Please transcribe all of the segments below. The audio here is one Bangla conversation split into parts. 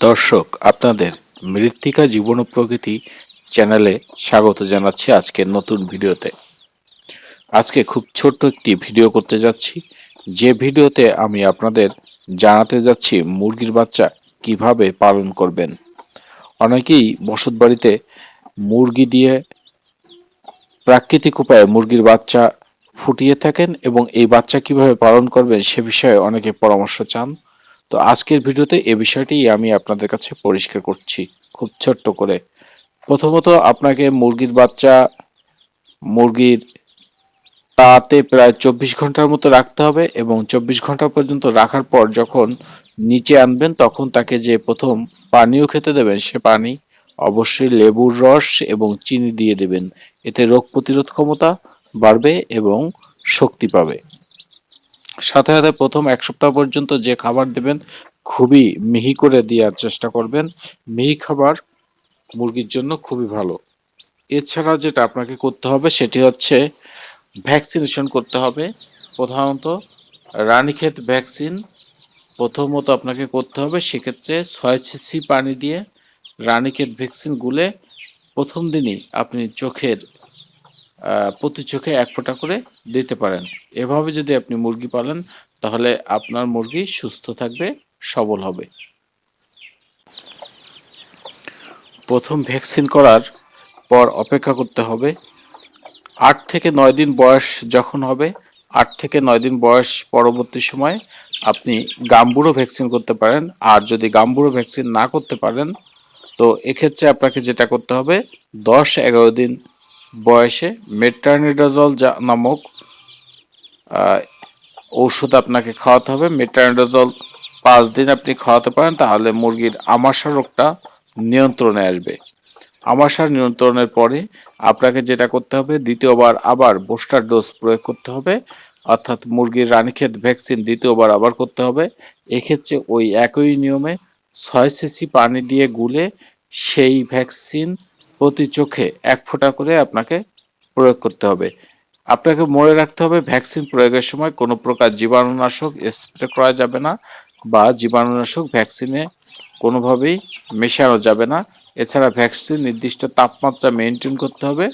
দর্শক, আপনাদের মৃত্তিকা জীবন প্রকৃতি চ্যানেলে স্বাগত জানাচ্ছি আজকের নতুন ভিডিওতে। আজকে খুব ছোট্ট একটি ভিডিও করতে যাচ্ছি। যে ভিডিওতে আমি আপনাদের জানাতে যাচ্ছি মুরগির বাচ্চা কীভাবে পালন করবেন। অনেকেই বসত বাড়িতে মুরগি দিয়ে প্রাকৃতিক উপায়ে মুরগির বাচ্চা ফুটিয়ে থাকেন এবং এই বাচ্চা কীভাবে পালন করবেন সে বিষয়ে অনেকে পরামর্শ চান। তো আজকের ভিডিওতে এ বিষয়টি আমি আপনাদের কাছে পরিষ্কার করছি খুব ছোট্ট করে। প্রথমত আপনাকে মুরগির বাচ্চা, মুরগির তাতে প্রায় চব্বিশ ঘণ্টার মতো রাখতে হবে এবং চব্বিশ ঘণ্টা পর্যন্ত রাখার পর যখন নিচে আনবেন তখন তাকে যে প্রথম পানীয় খেতে দেবেন সে পানি অবশ্যই লেবুর রস এবং চিনি দিয়ে দেবেন। এতে রোগ প্রতিরোধ ক্ষমতা বাড়বে এবং শক্তি পাবে। সাথে সাথে প্রথম এক সপ্তাহ পর্যন্ত যে খাবার দেবেন, খুবই মিহি করে দেওয়ার চেষ্টা করবেন। মিহি খাবার মুরগির জন্য খুবই ভালো। এছাড়া যেটা আপনাকে করতে হবে, সেটি হচ্ছে ভ্যাকসিনেশন করতে হবে। প্রধানত রানীক্ষেত ভ্যাকসিন প্রথমত আপনাকে করতে হবে, সেক্ষেত্রে ছয় সিসি পানি দিয়ে রানীক্ষেত ভ্যাকসিন গুলে প্রথম দিনই আপনি চোখের প্রতি চোখে এক ফোঁটা করে দিতে পারেন। এভাবে যদি আপনি মুরগি পালেন, তাহলে আপনার মুরগি সুস্থ থাকবে, সবল হবে। প্রথম ভ্যাকসিন করার পর অপেক্ষা করতে হবে। আট থেকে নয় দিন বয়স যখন হবে, আট থেকে নয় দিন বয়স পরবর্তী সময় আপনি গাম্বুরো ভ্যাকসিন করতে পারেন। আর যদি গাম্বুরো ভ্যাকসিন না করতে পারেন, তো এক্ষেত্রে আপনাকে যেটা করতে হবে, দশ এগারো দিন বয়সে মেট্রানিডাজল যা নামক ঔষধ আপনাকে খাওয়াতে হবে। মেট্রানিডাজল পাঁচ দিন আপনি খাওয়াতে পারেন, তাহলে মুরগির আমাশা রোগটা নিয়ন্ত্রণে আসবে। আমাশার নিয়ন্ত্রণের পরে আপনাকে যেটা করতে হবে, দ্বিতীয়বার আবার বুস্টার ডোজ প্রয়োগ করতে হবে, অর্থাৎ মুরগির রানীক্ষেত ভ্যাকসিন দ্বিতীয়বার আবার করতে হবে। এক্ষেত্রে ওই একই নিয়মে ছয় সিসি পানি দিয়ে গুলে সেই ভ্যাকসিন প্রতি চোখে এক ফোঁটা করে আপনাকে প্রয়োগ করতে হবে। আপনাকে মনে রাখতে হবে, ভ্যাকসিন প্রয়োগের সময় কোনো প্রকার জীবাণুনাশক স্প্রে করা যাবে না বা জীবাণুনাশক ভ্যাকসিনে কোনোভাবেই মেশানো যাবে না। এছাড়া ভ্যাকসিন নির্দিষ্ট তাপমাত্রা মেনটেন করতে হবে,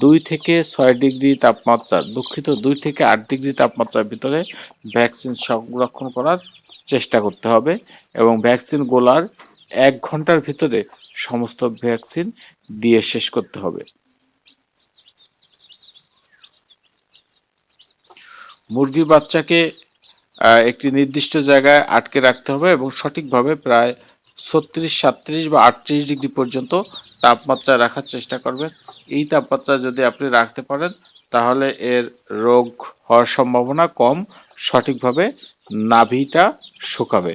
দুই থেকে ছয় ডিগ্রি তাপমাত্রা, দুঃখিত দুই থেকে আট ডিগ্রি তাপমাত্রার ভিতরে ভ্যাকসিন সংরক্ষণ করার চেষ্টা করতে হবে এবং ভ্যাকসিন গোলার এক ঘণ্টার ভিতরে সমস্ত ভ্যাকসিন দিয়ে শেষ করতে হবে। মুরগির বাচ্চাকে একটি নির্দিষ্ট জায়গায় আটকে রাখতে হবে এবং সঠিকভাবে প্রায় ছত্রিশ, সাতত্রিশ বা আটত্রিশ ডিগ্রি পর্যন্ত তাপমাত্রা রাখার চেষ্টা করবেন। এই তাপমাত্রা যদি আপনি রাখতে পারেন, তাহলে এর রোগ হওয়ার সম্ভাবনা কম। সঠিকভাবে নাভিটা শুকাবে।